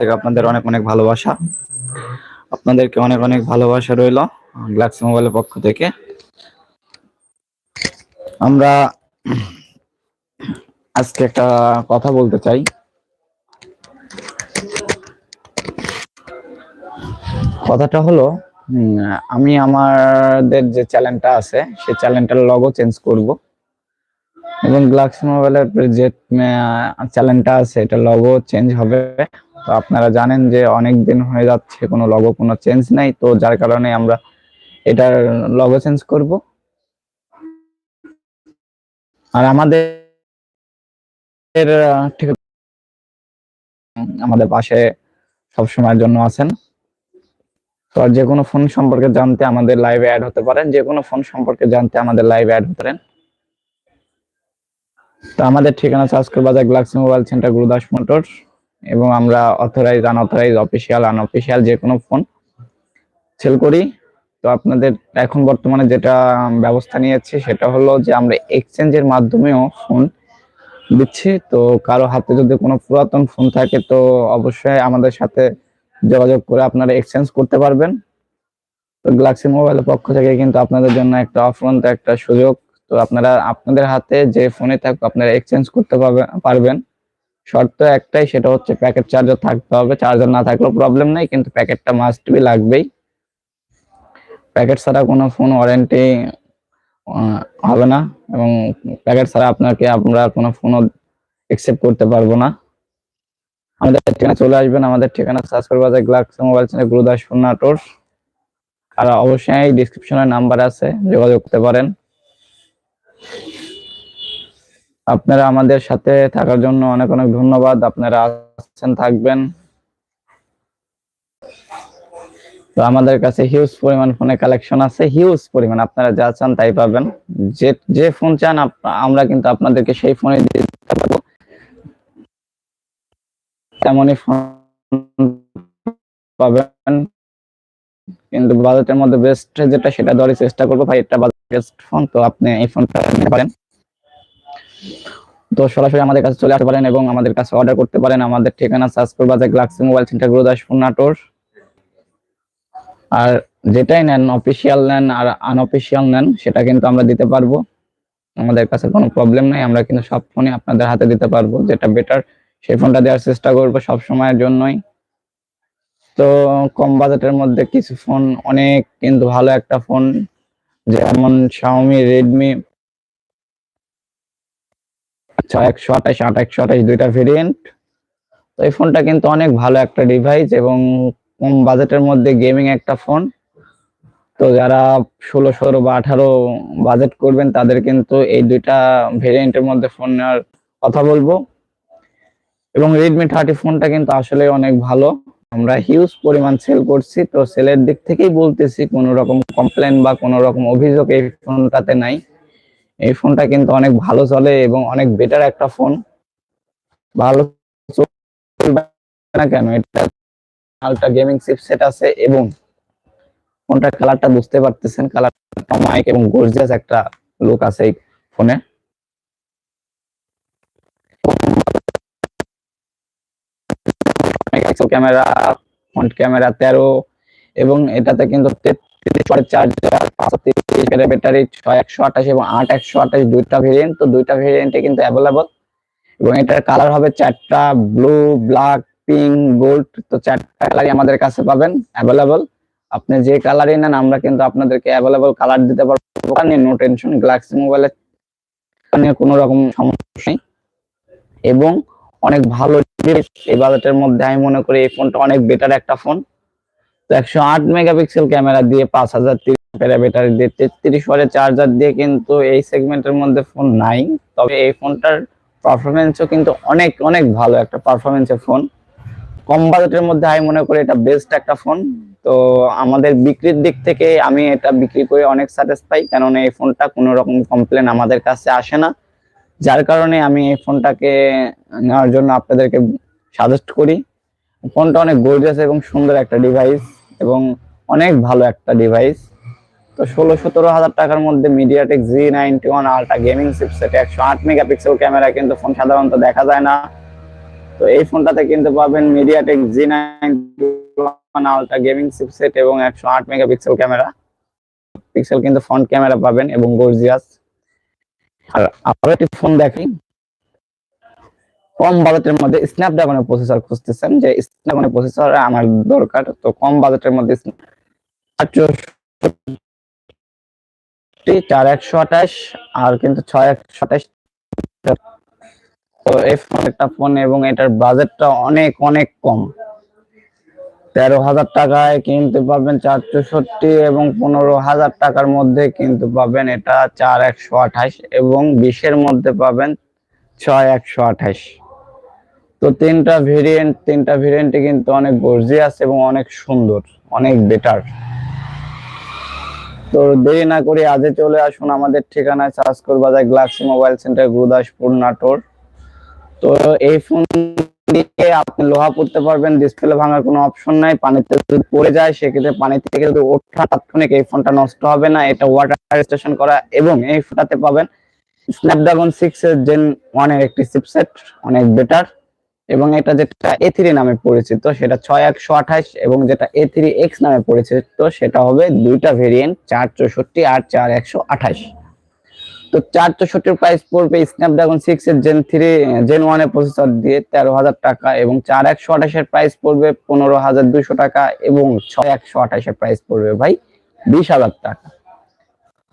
থেকে আপনাদের অনেক অনেক ভালোবাসা। আপনাদেরকে অনেক অনেক ভালোবাসা রইল গ্লাক্সি মোবাইলের পক্ষ থেকে। আমরা আজকে একটা কথা বলতে চাই। কথাটা হলো আমি আমাদের যে চ্যানেলটা আছে, সেই চ্যানেলটার লগো চেঞ্জ করব। এবং গ্লাক্সি মোবাইলের যে চ্যানেলটা আছে এটা লগো চেঞ্জ হবে। তো আপনারা জানেন যে অনেক দিন হয়ে যাচ্ছে, কোনো লগো কোনো চেঞ্জ নাই। তো যার কারণে আমরা এটার লগো চেঞ্জ করব। আর আমাদের, ঠিক, আমাদের পাশে সব সময়ের জন্য আছেন। তো আর যে কোনো ফোন সম্পর্কে জানতে আমাদের লাইভে অ্যাড হতে পারেন। যে কোনো ফোন সম্পর্কে জানতে আমাদের লাইভে অ্যাড হতে পারেন। তো আমাদের ঠিকানা চাষকর বাজার গ্লাক্সি মোবাইল সেন্টার গুরুদাস মোটর এবং আমরা অথরাইজ আনঅথরাইজ অফিসিয়াল আনঅফিসিয়াল যে কোনো ফোন সেল করি। তো আপনাদের এখন বর্তমানে যেটা ব্যবস্থা নিয়েছি সেটা হলো যে আমরা এক্সচেঞ্জের মাধ্যমেও ফোন দিচ্ছি। তো কারও হাতে যদি কোনো পুরাতন ফোন থাকে তো অবশ্যই আমাদের সাথে যোগাযোগ করে আপনারা এক্সচেঞ্জ করতে পারবেন। তো গ্যালাক্সি মোবাইলের পক্ষ থেকে কিন্তু আপনাদের জন্য একটা অফুরন্ত একটা সুযোগ। তো আপনারা, আপনাদের হাতে যে ফোনে থাকুক আপনারা এক্সচেঞ্জ করতে পারবে- পারবেন। শর্ত একটাই, সেটা হচ্ছে প্যাকেট চার্জার থাকতে হবে। চার্জার না থাকলেও প্রবলেম নেই, কিন্তু প্যাকেটটা মাস্ট বি লাগবেই। প্যাকেট ছাড়া কোনো ফোন ওয়ারেন্টি হবে না। এবং প্যাকেট ছাড়া আপনাকে, আমরা কোনো ফোনও একসেপ্ট করতে পারব না। আমাদের ঠিকানা চলে আসবেন। আমাদের ঠিকানা করবে বাজার Galaxy mobile channel Gurudaspur Natore আর অবশ্যই ডিসক্রিপশনে নাম্বার আছে, যোগাযোগ করতে পারেন। আপনারা আমাদের সাথে থাকার জন্য অনেক অনেক ধন্যবাদ। আপনারা আছেন, থাকবেন। তো আমাদের কাছে হিউজ পরিমাণ ফোনে কালেকশন আছে হিউজ পরিমাণ। আপনারা যা চান তাই পাবেন। যে যে ফোন চান আমরা কিন্তু আপনাদেরকে সেই ফোনে দিতে পারব। তেমনই ফোন পাবেন। কিন্তু বাজেটের মধ্যে বেস্ট যেটা, সেটা দেওয়ার চেষ্টা করব। ভাই এটা বেস্ট ফোন তো আপনি এই ফোনটা নিতে পারেন। তো সরাসরি আমাদের কাছে চলে আসতে পারেন এবং আমাদের কাছে অর্ডার করতে পারেন। আমাদের ঠিকানা করবা যে Galaxy mobile centre, Gurudaspur, Natore. আর যেটাই নেন অফিসিয়াল নেন আর আনঅফিসিয়াল নেন, সেটা কিন্তু আমরা দিতে পারব। আমাদের কাছে কোনো প্রবলেম নাই, আমরা কিন্তু সব ফোনই আপনাদের হাতে দিতে পারব। যেটা বেটার সেই ফোনটা দেওয়ার চেষ্টা করব সব সময়ের জন্যই। তো কম বাজেটের মধ্যে কিছু ফোন অনেক কিন্তু ভালো একটা ফোন যেমন শাওমি রেডমি ছয় একশো আঠাশ, আট একশো আঠাশ দুইটা ভেরিয়েন্ট তো এই ফোনটা কিন্তু অনেক ভালো একটা ডিভাইস এবং কম বাজেটের মধ্যে গেমিং একটা ফোন তো যারা ষোলো সতেরো বা আঠারো বাজেট করবেন, তাদের কিন্তু এই দুইটা ভেরিয়েন্টের মধ্যে ফোন নেওয়ার কথা বলব। এবং রেডমি থার্টি ফোনটা কিন্তু আসলে অনেক ভালো। আমরা হিউজ পরিমাণ সেল করছি, তো সেলের দিক থেকেই বলতেছি, কোনো রকম কমপ্লেন বা কোনো রকম অভিযোগ এই ফোনটাতে নাই। এই ফোনটা কিন্তু অনেক ভালো চলে এবং অনেক বেটার একটা ফোন ভালো কেন? এটা গেমিং চিপসেট আছে এবং ফোনটার কালারটা বুঝতে পারতেছেন কালারটা মাইক এবং গর্জিয়াস একটা লুক আছে এই ফোনে ক্যামেরা ফ্রন্ট ক্যামেরা তেরো এবং এটাতে কিন্তু ছয় একশো আঠাশ এবং আট একশো আঠাশ, দুইটা ভেরিয়েন্ট তো দুইটা ভেরিয়েন্টে কিন্তু অ্যাভেলেবল এবং এটার কালার হবে চারটা ব্লু ব্ল্যাক পিঙ্ক গোল্ড তো চারটা কালারই আমাদের কাছে পাবেন অ্যাভেলেবল আপনি যে কালারই নেন, আমরা কিন্তু আপনাদেরকে অ্যাভেলেবল কালার দিতে পারব। নো টেনশন গ্লাক্সি মোবাইলের নিয়ে কোনো রকম সমস্যা নেই। এবং অনেক ভালো এই বাজেটের মধ্যে আমি মনে করি এই ফোনটা অনেক বেটার একটা ফোন তো একশো আট মেগাপিক্সেল ক্যামেরা দিয়ে পাঁচ হাজার তিরিশ ব্যাটারি দিয়ে তেত্রিশ ওয়াটের চার্জার দিয়ে কিন্তু এই সেগমেন্টের মধ্যে ফোন নাই। তবে এই ফোনটার পারফরমেন্সও কিন্তু অনেক অনেক ভালো একটা পারফরমেন্সের ফোন কম বাজেটের মধ্যে আমি মনে করি এটা বেস্ট একটা ফোন তো আমাদের বিক্রির দিক থেকে আমি এটা বিক্রি করে অনেক স্যাটিসফাই কেননা এই ফোনটা কোনো রকম কমপ্লেন আমাদের কাছে আসে না। যার কারণে আমি এই ফোনটাকে নেওয়ার জন্য আপনাদেরকে সাজেস্ট করি। ফোনটা অনেক গর্জিয়াস এবং সুন্দর একটা ডিভাইস এবং অনেক ভালো একটা ডিভাইস তো ষোলো, সতেরো হাজার টাকার মধ্যে MediaTek G ninety one ultra gaming chipset একশো আট মেগাপিক্সেল ক্যামেরা কিন্তু ফোন সাধারণত দেখা যায় না। তো এই ফোনটাতে কিন্তু পাবেন MediaTek G nine ultra gaming chipset এবং একশো আট মেগাপিক্সেল ক্যামেরা পিক্সেল কিন্তু ফ্রন্ট ক্যামেরা পাবেন এবং গর্জিয়াস আর আরও একটি ফোন দেখি কম বাজেটের মধ্যে স্ন্যাপড্রাগনের প্রসেসর খুঁজতেছেন, যে স্ন্যাপড্রাগনের প্রসেসর আমার দরকার, তো কম বাজেটের মধ্যে চার একশো আঠাশ, আর কিন্তু ছয় একশো আঠাশ। তো এই ফোন একটা ফোন এবং এটার বাজেটটা অনেক অনেক কম। তেরো হাজার টাকায় কিনতে পাবেন চার চৌষট্টি এবং পনেরো হাজার টাকার মধ্যে কিন্তু পাবেন এটা চার একশো আঠাশ এবং বিশের মধ্যে পাবেন ছয় একশো আঠাশ। তো তিনটা ভেরিয়েন্ট তিনটা ভেরিয়েন্টে কিন্তু অনেক গর্জিয়াস এবং অনেক সুন্দর, অনেক বেটার তো দেরি না করে আজে চলে আসুন আমাদের ঠিকানায় চাষকর বাজার Galaxy mobile centre, Gurudaspur, Natore. তো এই ফোন দিয়ে আপনি লোহা পড়তে পারবেন ডিসপ্লে ভাঙার কোনো অপশন নাই, পানিতে যদি পড়ে যায়, সেক্ষেত্রে পানি থেকে যদি ওঠা তাৎক্ষণিক এই ফোনটা নষ্ট হবে না, এটা ওয়াটার স্টেশন করা এবং এই ফোনটাতে পাবেন স্ন্যাপড্রাগন সিক্স এর জেন ওয়ানের একটি চিপসেট অনেক বেটার এবং এটা যেটা এ থ্রি নামে পরিচিত, সেটা ছয় একশো আঠাশ এবং যেটা এ থ্রি এক্স নামে পরিচিত, সেটা হবে দুইটা ভেরিয়েন্ট চার চৌষট্টি আর চার একশো আঠাশ। তো চার চৌষট্টির প্রাইস পড়বে স্ন্যাপড্রাগন সিক্স এর জেন থ্রি জেন ওয়ানের প্রসেসর দিয়ে তেরো হাজার টাকা এবং চার একশো আঠাশের প্রাইস পড়বে পনেরো হাজার দুইশো টাকা এবং ছয় একশো আঠাশের প্রাইস পড়বে ভাই বিশ হাজার টাকা।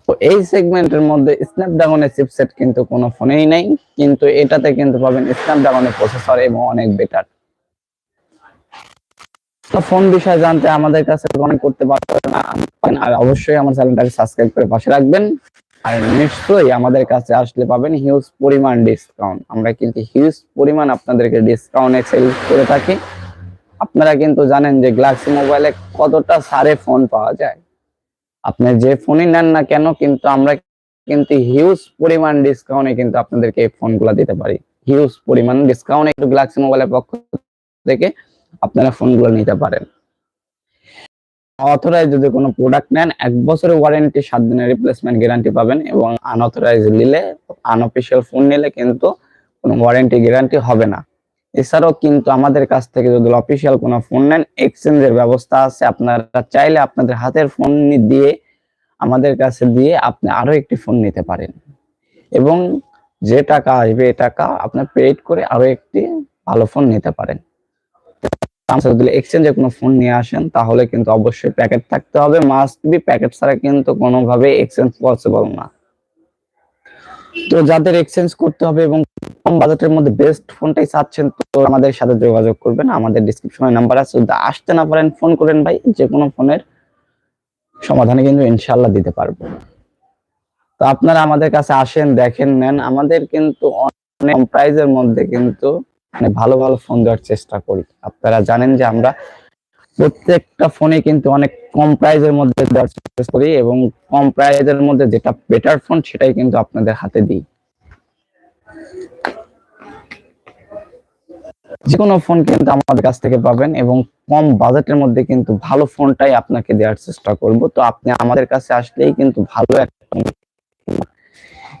তো এই সেগমেন্টের মধ্যে স্ন্যাপড্রাগনের চিপসেট কিন্তু কোনো ফোনেই নেই, কিন্তু এটাতে কিন্তু পাবেন স্ন্যাপড্রাগনের প্রসেসর এবং অনেক বেটার ফোন বিষয়ে জানতে আমাদের কাছে কমেন্ট করতে পারবেন আর অবশ্যই আমার চ্যানেলটাকে সাবস্ক্রাইব করে পাশে রাখবেন। আর নিশ্চয়ই আমাদের কাছে আসলে পাবেন হিউজ পরিমাণ ডিসকাউন্ট আমরা কিন্তু হিউজ পরিমাণ আপনাদেরকে ডিসকাউন্টে সেল করে থাকি। আপনারা কিন্তু জানেন যে গ্লাক্সি মোবাইলে কতটা সারে ফোন পাওয়া যায়। আপনি যে ফোনই নেন না কেন, কিন্তু আমরা কিন্তু হিউজ পরিমাণ ডিসকাউন্টে কিন্তু আপনাদেরকে এই ফোনগুলো দিতে পারি। হিউজ পরিমাণ ডিসকাউন্ট একটু গ্লাক্সি মোবাইলের পক্ষ থেকে আপনারা ফোনগুলো নিতে পারেন। অথরাইজ যদি কোনো প্রোডাক্ট নেন, এক বছরের ওয়ারেন্টি সাত দিনের রিপ্লেসমেন্ট গ্যারান্টি পাবেন এবং আনঅথরাইজ নিলে আনঅফিসিয়াল ফোন নিলে কিন্তু কোনো ওয়ারেন্টি গ্যারান্টি হবে না। এছাড়াও কিন্তু আমাদের কাছ থেকে যদি অফিসিয়াল কোনো ফোন নেন এক্সচেঞ্জের ব্যবস্থা আছে। আপনারা চাইলে আপনাদের হাতের ফোন দিয়ে আমাদের কাছে দিয়ে আপনি আরও একটি ফোন নিতে পারেন। এবং যে টাকা আসবে এই টাকা আপনার পেড করে আরও একটি ভালো ফোন নিতে পারেন। এক্সচেঞ্জে কোনো ফোন নিয়ে আসেন, তাহলে কিন্তু অবশ্যই প্যাকেট থাকতে হবে। মাস্ট বি প্যাকেট ছাড়া কিন্তু কোনোভাবে এক্সচেঞ্জ পসিবল না। তো যাদের এক্সচেঞ্জ করতে হবে এবং কম বাজেটের মধ্যে বেস্ট ফোনটাই চাচ্ছেন, তো আমাদের সাথে যোগাযোগ করবেন। আমাদের ডিসক্রিপশনে নাম্বার আছে। যদি আসতে না পারেন ফোন করেন ভাই যে কোনো ফোনের সমাধানে কিন্তু ইনশাল্লাহ দিতে পারব। তো আপনারা আমাদের কাছে আসেন, দেখেন, নেন। আমাদের কিন্তু অনেক প্রাইজের মধ্যে কিন্তু মানে ভালো ভালো ফোন দেওয়ার চেষ্টা করি। আপনারা জানেন যে আমরা প্রত্যেকটা ফোনে কিন্তু অনেক কম প্রাইজের মধ্যে দেওয়ার চেষ্টা করি এবং কম প্রাইজের মধ্যে যেটা বেটার ফোন সেটাই কিন্তু আপনাদের হাতে দিই। যে কোনো ফোন কিন্তু আমাদের কাছ থেকে পাবেন এবং কম বাজেটের মধ্যে কিন্তু ভালো ফোনটাই আপনাকে দেওয়ার চেষ্টা করব। তো আপনি আমাদের কাছে আসলেই কিন্তু ভালো একটা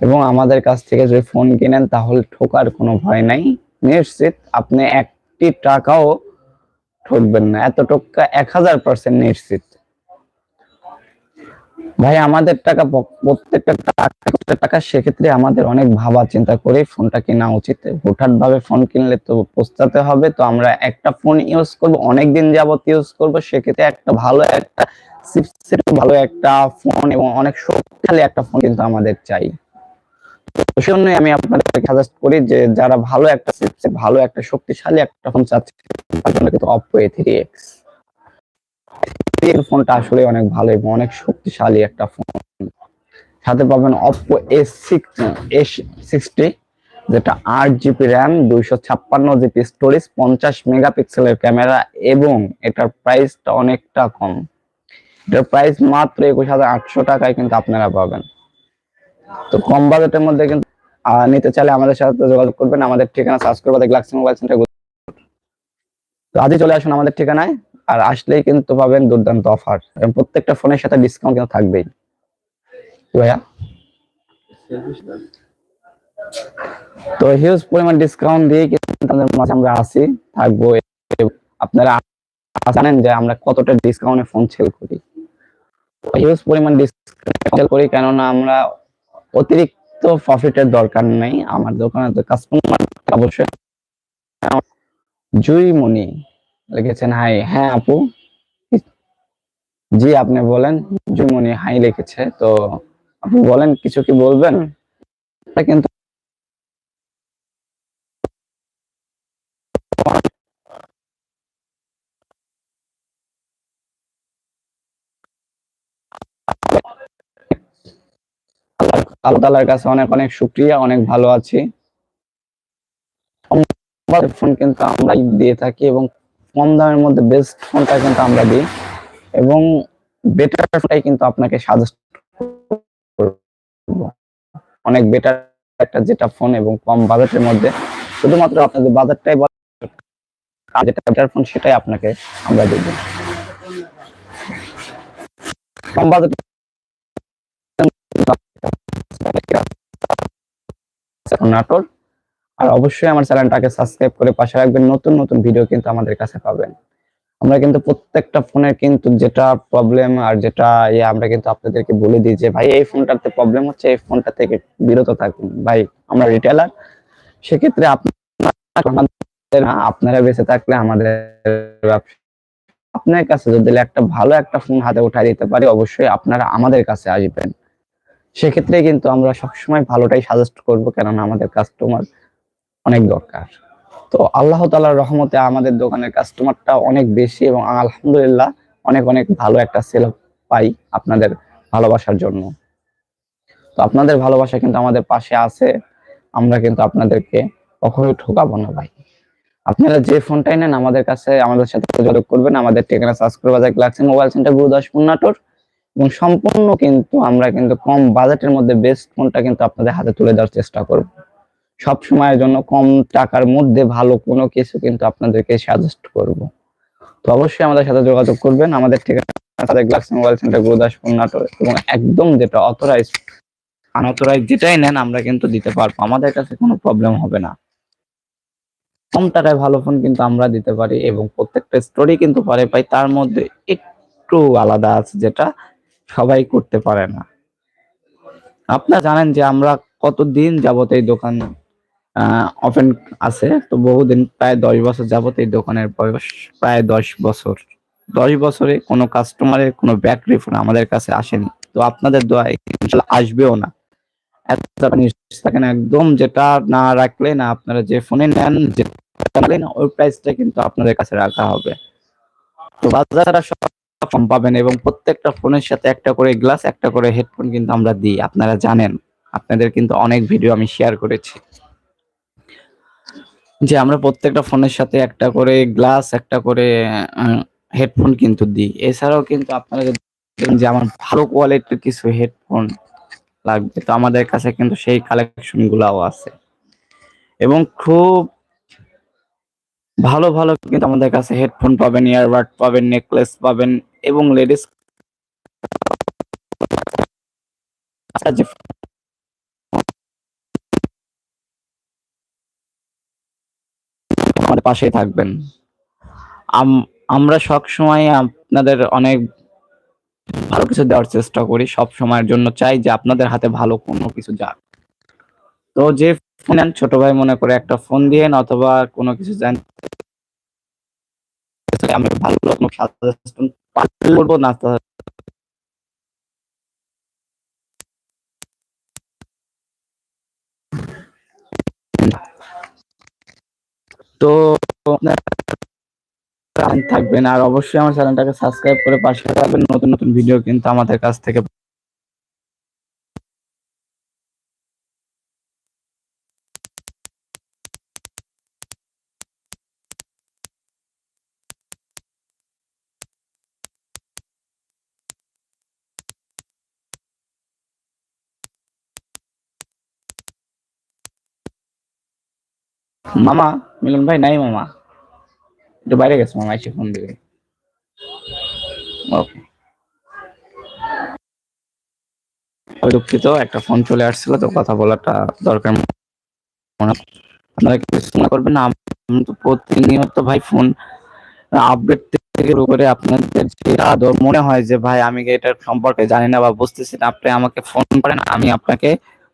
এবং আমাদের কাছ থেকে যদি ফোন কিনেন তাহলে ঠোকার কোনো ভয় নাই। নিশ্চিত আপনি একটি টাকাও ঠকবেন না। এত টাকা এক হাজার পার্সেন্ট নিশ্চিত। ভাই, আমাদের টাকা প্রত্যেকটা টাকা সেক্ষেত্রে আমাদের অনেক ভাবা চিন্তা করে ফোনটা কেনা উচিত। হুটহাট ভাবে ফোন কিনলে তো পৌঁছাতে হবে, তো আমরা একটা ফোন ইউজ করব অনেক দিন যাবত ইউজ করব, সেক্ষেত্রে একটা ভালো একটা ভালো একটা ফোন এবং অনেক শক্তিশালী একটা ফোন কিন্তু আমাদের চাই। সেজন্যই আমি আপনাদেরকে সাজেস্ট করি যে, যারা ভালো একটা চিপসেট ভালো একটা শক্তিশালী একটা ফোন চাচ্ছে তার জন্য কিন্তু অপো এ থ্রি এক্স এর ফোনটা আসলে অনেক ভালো এবং অনেক শক্তিশালী একটা ফোন। সাথে পাবেন Oppo S six S sixty যেটা আট জিবি র্যাম, দুইশো ছাপ্পান্ন জিবি স্টোরেজ পঞ্চাশ মেগাপিক্সেলের ক্যামেরা এবং এটার প্রাইসটা অনেকটা কম। এটার প্রাইস মাত্র একুশ হাজার আটশো টাকায় কিন্তু আপনারা পাবেন। তো কম বাজেটের মধ্যে কিন্তু নিতে চাইলে আমাদের সাথে যোগাযোগ করবেন। আমাদের ঠিকানা সার্চ করবে মোবাইল তো আজই চলে আসুন আমাদের ঠিকানায়। আর আসলেই কিন্তু পাবেন দুর্দান্ত অফার প্রত্যেকটা ফোনের সাথে ডিসকাউন্ট কিন্তু থাকবেই। ভাইয়া? তো হিউজ পরিমাণ ডিসকাউন্ট দিয়ে কিন্তু মাঝে আমরা আছি, থাকব। আপনারা জানেন যে আমরা কতটা ডিসকাউন্টে ফোন সেল করি। হিউজ পরিমাণ ডিসকাউন্ট করি কেননা আমরা অতিরিক্ত প্রফিটের দরকার নেই। আমার দোকানে তো কাস্টমার অবশ্যই। জুইমণি লিখেছেন হাই হ্যাঁ আপু। জি আপনি বলেন জুইমণি হাই লিখেছে তো আপনি বলেন কিছু কি বলবেন? কিন্তু আল্লাহ তালার কাছে অনেক অনেক শুক্রিয়া অনেক ভালো আছি। ফোন কিন্তু আমরা দিয়ে থাকি এবং কম দামের মধ্যে বেস্ট ফোনটা কিন্তু আমরা দিই এবং বেটার ফোনটাই কিন্তু আপনাকে সাজেস্ট অনেক বেটার একটা যেটা ফোন এবং কম বাজেটের মধ্যে। শুধুমাত্র আপনাদের বাজারটাই যেটা বেটার ফোন সেটাই আপনাকে আমরা দেব। কম বাজেট নাটোর আর অবশ্যই আমার চ্যানেলটাকে সাবস্ক্রাইব করে পাশে রাখবেন। নতুন নতুন ভিডিও কিন্তু আমাদের কাছে পাবেন। আমরা কিন্তু প্রত্যেকটা ফোনের কিন্তু যেটা প্রবলেম আর যেটা ইয়ে আমরা কিন্তু আপনাদেরকে বলে দিই যে, ভাই, এই ফোনটাতে প্রবলেম হচ্ছে, এই ফোনটা থেকে বিরত থাকুন। ভাই, আমরা রিটেলার সেক্ষেত্রে আপনার আপনারা বেঁচে থাকলে আমাদের আপনার কাছে যদি একটা ভালো একটা ফোন হাতে উঠাই দিতে পারি, অবশ্যই আপনারা আমাদের কাছে আসবেন। সেক্ষেত্রে কিন্তু আমরা সবসময় ভালোটাই সাজেস্ট করব, কেননা আমাদের কাস্টমার অনেক দরকার। তো আল্লাহ তালার রহমতে আমাদের দোকানের কাস্টমারটা অনেক বেশি এবং আলহামদুলিল্লাহ অনেক অনেক ভালো একটা সেল পাই আপনাদের ভালোবাসার জন্য। তো আপনাদের ভালোবাসা কিন্তু আমাদের পাশে আছে, আমরা কিন্তু আপনাদেরকে কখনোই ঠকাবো না ভাই। আপনারা যে ফোনটাই নেন, আমাদের কাছে, আমাদের সাথে যোগাযোগ করবেন, আমাদের ঠিকানা সার্চ সাবস্ক্রাইব বাজার Galaxy mobile centre Gurudaspur, Natore. এবং সম্পূর্ণ কিন্তু আমরা কিন্তু কম বাজেটের মধ্যে বেস্ট ফোনটা কিন্তু আপনাদের হাতে তুলে দেওয়ার চেষ্টা করব। সব সময়ের জন্য কম টাকার মধ্যে ভালো কোনো কিছু কিন্তু আপনাদেরকে সাজেস্ট করব। তো অবশ্যই আমাদের সাথে যোগাযোগ করবেন। আমাদের ঠিকানা Galaxy mobile centre Gurudaspur, Natore এবং একদম যেটা অথরাইজ আনঅথরাইজ যেটাই নেন আমরা কিন্তু দিতে পারব। আমাদের কাছে কোনো প্রবলেম হবে না। কম টাকায় ভালো ফোন কিন্তু আমরা দিতে পারি এবং প্রত্যেকটা স্টোরি কিন্তু পারে পাই। তার মধ্যে একটু আলাদা আছে যেটা সবাই করতে পারে না। আপনারা জানেন যে আমরা কতদিন যাবত এই দোকান ওপেন আছে। তো বহুদিন, প্রায় দশ বছর যাবত এই দোকানের বয়স, প্রায় দশ বছর। দশ বছরে কোনো কাস্টমারের কোনো ব্যাক রিফোন আমাদের কাছে আসেনি। তো আপনাদের দোয়া আসবেও না। থাকেন একদম, যেটা না রাখলে না আপনারা যে ফোনে নেন, যে ওই প্রাইসটা কিন্তু আপনাদের কাছে রাখা হবে। তো বাজারে সব পাবেন এবং প্রত্যেকটা ফোনের সাথে একটা করে গ্লাস একটা করে হেডফোন কিন্তু আমরা দিই। আপনারা জানেন। আপনাদের কিন্তু অনেক ভিডিও আমি শেয়ার করেছি। যে আমরা প্রত্যেকটা ফোনের সাথে একটা করে গ্লাস, একটা করে হেডফোন কিন্তু দিই। এছাড়াও কিন্তু আপনারা যে আমার ভালো কোয়ালিটির কিছু হেডফোন লাগবে, তো আমাদের কাছে কিন্তু সেই কালেকশন গুলাও আছে। এবং খুব ভালো ভালো কিন্তু আমাদের কাছে হেডফোন পাবেন ইয়ারবাড পাবেন নেকলেস পাবেন এবং লেডিস আমাদের পাশেই থাকবেন। আমরা সব সময় আপনাদের অনেক ভালো কিছু দেওয়ার চেষ্টা করি, সব সময়ের জন্য চাই যে আপনাদের হাতে ভালো কোনো কিছু যাক। তো যে ফোন ছোট ভাই মনে করে একটা ফোন দিয়ে অথবা কোনো কিছু জানতে আমি ভালো কোনো করব না তো থাকবেন। আর অবশ্যই আমার চ্যানেলটাকে সাবস্ক্রাইব করে পাশে থাকবেন। নতুন নতুন ভিডিও কিন্তু আমাদের কাছ থেকে মামা মিলন ভাই নাই মামা। একটু বাইরে গেছে মামা এসে ফোন দিবে। ওকে দুঃখিত, একটা ফোন চলে আসছিল, তো কথা বলাটা দরকার আপনারা কিছু মনে করবেন না? আমি তো প্রতিনিয়ত ভাই ফোন আপডেট থেকে শুরু করে আপনাদের যে আদর মনে হয় যে, ভাই, আমি এটার সম্পর্কে জানি না বা বুঝতেছি না, আপনি আমাকে ফোন করেন, আমি আপনাকে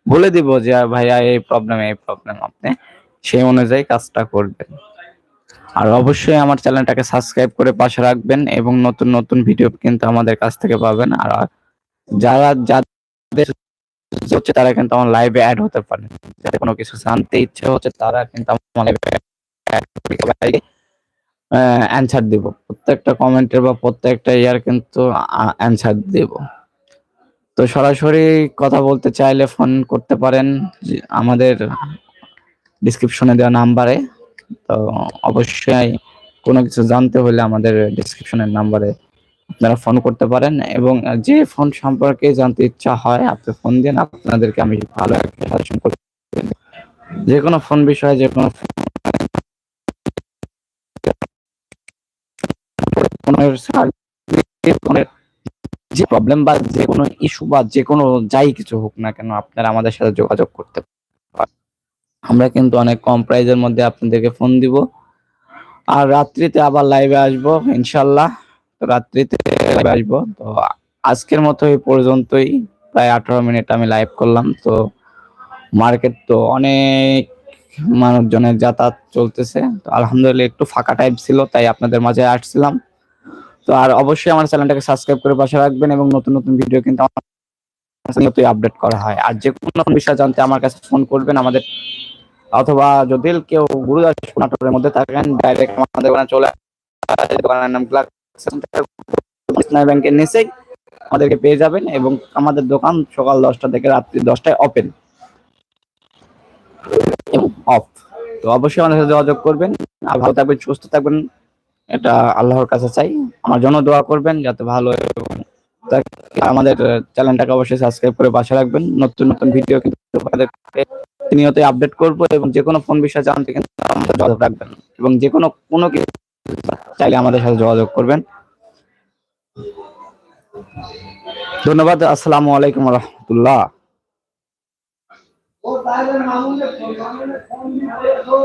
বলে দিব যে, ভাইয়া, এই প্রবলেম এই প্রবলেম আপনি। সেই অনুযায়ী কাজটা করবেন। আর অবশ্যই আমার চ্যানেলটাকে সাবস্ক্রাইব করে পাশে রাখবেন এবং নতুন নতুন ভিডিও কিন্তু আমাদের কাছ থেকে পাবেন। আর যারা, যাদের হচ্ছে তারা কিন্তু আমার লাইভে অ্যাড হতে পারে যাদের কোনো কিছু জানতে ইচ্ছে হচ্ছে তারা কিন্তু আমার লাইভে অ্যান্সার দিব। প্রত্যেকটা কমেন্টের বা প্রত্যেকটা ইয়ার কিন্তু অ্যান্সার দিব। তো সরাসরি কথা বলতে চাইলে ফোন করতে পারেন। আমাদের ডিসক্রিপশনে দেওয়া নাম্বারে। তো অবশ্যই কোনো কিছু জানতে হলে আমাদের ডিসক্রিপশনের নাম্বারে আপনারা ফোন করতে পারেন এবং যে ফোন সম্পর্কে জানতে ইচ্ছা হয়, আপনি ফোন দিন, আপনাদেরকে আমি ভালো একটা সাজেশন করতে যে কোনো ফোন বিষয়ে যে কোনো যে প্রবলেম বা যে কোনো ইস্যু বা যে কোনো যাই কিছু হোক না কেন, আপনারা আমাদের সাথে যোগাযোগ করতে পারেন আমরা কিন্তু অনেক কম প্রাইজের মধ্যে আপনাদেরকে ফোন দিব। আর রাত্রিতে আবার লাইভে আসব ইনশাল্লাহ রাত্রিতে আসব। তো আজকের মতো এই পর্যন্তই। প্রায় আঠারো মিনিট আমি লাইভ করলাম। তো মার্কেট তো অনেক মানুষজনের যাতায়াত চলতেছে। তো আলহামদুলিল্লাহ একটু ফাঁকা টাইপ ছিল, তাই আপনাদের মাঝে আসছিলাম। তো আর অবশ্যই আমার চ্যানেলটাকে সাবস্ক্রাইব করে পাশে রাখবেন এবং নতুন নতুন ভিডিও কিন্তু আমার আপডেট করা হয়। আর যে কোনো বিষয় জানতে আমার কাছে ফোন করবেন, আমাদের অথবা যদি কেউ গুরুদাস নাটোরের মধ্যে থাকেন ডাইরেক্ট আমাদের দোকানে চলে। দোকানের নাম ব্যাংকের নিচেই আমাদেরকে পেয়ে যাবেন এবং আমাদের দোকান সকাল দশটা থেকে রাত্রি দশটায় ওপেন অফ তো অবশ্যই আমাদের সাথে যোগাযোগ করবেন। আর ভালো থাকবেন, সুস্থ থাকবেন, এটা আল্লাহর কাছে চাই। আমার জন্য দোয়া করবেন, যাতে ভালো আমাদের চ্যানেলটাকে অবশ্যই সাবস্ক্রাইব করে পাশে রাখবেন। নতুন নতুন ভিডিও কিন্তু প্রতিনিয়তই আপডেট করব এবং যে কোনো ফোন বিষয়ে জানতে কিন্তু আমাদের যোগাযোগ রাখবেন। এবং যে কোনো কোনো কিছু চাইলে আমাদের সাথে যোগাযোগ করবেন। ধন্যবাদ, আসসালামু আলাইকুম রহমতুল্লাহ। ও তাহলে মামুনের ফোন মামুনের ফোন দিয়ে তো